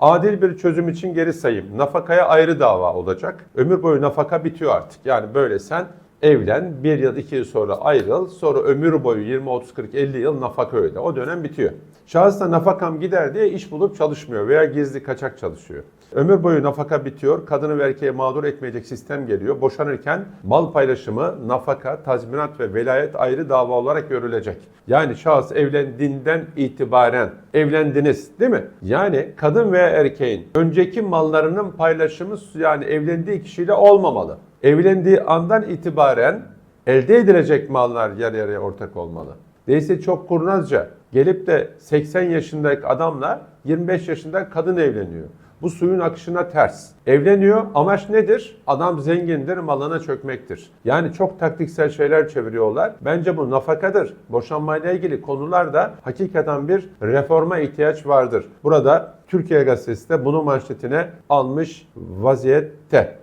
Adil bir çözüm için geri sayım. Nafakaya ayrı dava olacak. Ömür boyu nafaka bitiyor artık. Yani böyle sen evlen, bir yıl iki yıl sonra ayrıl, sonra ömür boyu 20, 30, 40, 50 yıl nafaka öde. O dönem bitiyor. Şahıs da nafakam gider diye iş bulup çalışmıyor veya gizli kaçak çalışıyor. Ömür boyu nafaka bitiyor, kadını ve erkeği mağdur etmeyecek sistem geliyor. Boşanırken mal paylaşımı, nafaka, tazminat ve velayet ayrı dava olarak görülecek. Yani şahıs evlendiğinden itibaren evlendiniz değil mi? Yani kadın veya erkeğin önceki mallarının paylaşımı yani evlendiği kişiyle olmamalı. Evlendiği andan itibaren elde edilecek mallar yarı yarıya ortak olmalı. Değilse çok kurnazca gelip de 80 yaşındaki adamla 25 yaşındaki kadın evleniyor. Bu suyun akışına ters. Evleniyor. Amaç nedir? Adam zengindir, malına çökmektir. Yani çok taktiksel şeyler çeviriyorlar. Bence bu nafakadır. Boşanmayla ilgili konularda hakikaten bir reforma ihtiyaç vardır. Burada Türkiye Gazetesi de bunu manşetine almış vaziyette.